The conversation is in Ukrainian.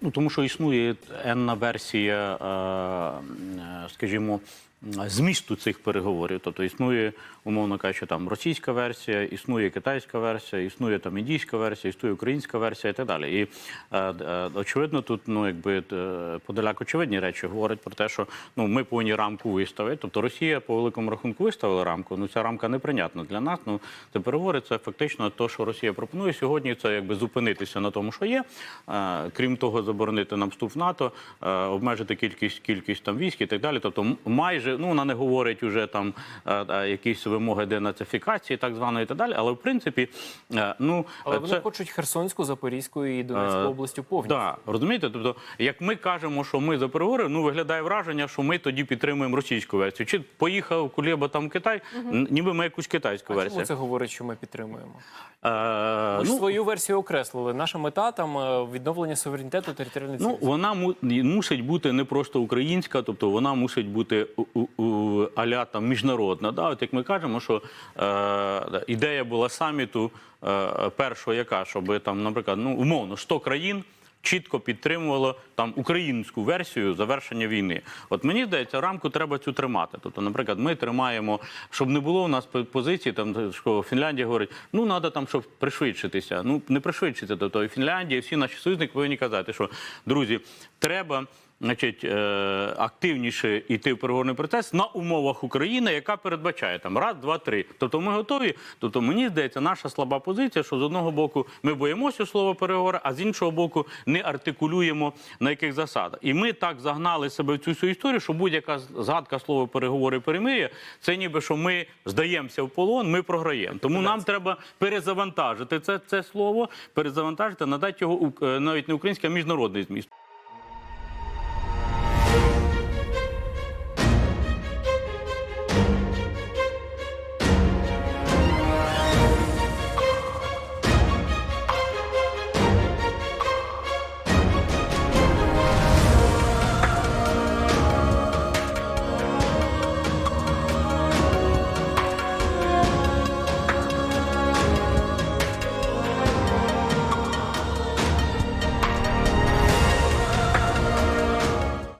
Ну, тому що існує енна версія, е, е, скажімо, змісту цих переговорів. Тобто існує, умовно кажучи, там російська версія, існує китайська версія, існує там індійська версія, існує українська версія і так далі. І е, е, очевидно, тут ну якби е, подаляк очевидні речі говорять про те, що ну ми повинні рамку виставити. Тобто Росія по великому рахунку виставила рамку. Ну ця рамка неприйнятна для нас. Ну це переговори, це фактично те, що Росія пропонує сьогодні. Це якби зупинитися на тому, що є. Крім того, заборонити нам вступ в НАТО, обмежити кількість кількість там військ і так далі. Тобто, м- майже ну вона не говорить уже там е, е, якісь вимоги денацифікації, так званої, і так далі. Але в принципі, е, ну Але вони хочуть Херсонську, Запорізьку і Донецьку областю повністю. Да, розумієте? Тобто, як ми кажемо, що ми за переговори, ну виглядає враження, що ми тоді підтримуємо російську версію. Чи поїхав Кулєба там в Китай, н- ніби ми якусь китайську А версію. чому це говорить, що ми підтримуємо? Е, Ми ж ну, свою версію окреслили. Наша мета там відновлення суверенітету територіальної Ну, вона мусить бути не просто українська, тобто вона мусить бути аля там міжнародна. Да? От як ми кажемо, що е, ідея була саміту е, першого, яка, щоб там, наприклад, ну умовно 100 країн. Чітко підтримувало там українську версію завершення війни. От мені здається, рамку треба цю тримати. Тобто, наприклад, ми тримаємо, щоб не було у нас по- позиції, там що Фінляндія говорить, ну треба там, щоб пришвидшитися. Ну не пришвидшиться. Тобто і Фінляндія, і всі наші союзники повинні казати, що друзі, треба. Значить, е, активніше йти в переговорний процес на умовах України, яка передбачає там раз, два, три. Тобто ми готові. Тобто, мені здається, наша слаба позиція, що з одного боку ми боїмося слова переговори, а з іншого боку не артикулюємо на яких засадах. І ми так загнали себе в цю всю історію, що будь-яка згадка слова переговори перемир'я, це ніби що ми здаємося в полон, ми програємо. Тому нам треба перезавантажити це, це слово, перезавантажити, надати його е, навіть не український, а міжнародний зміст.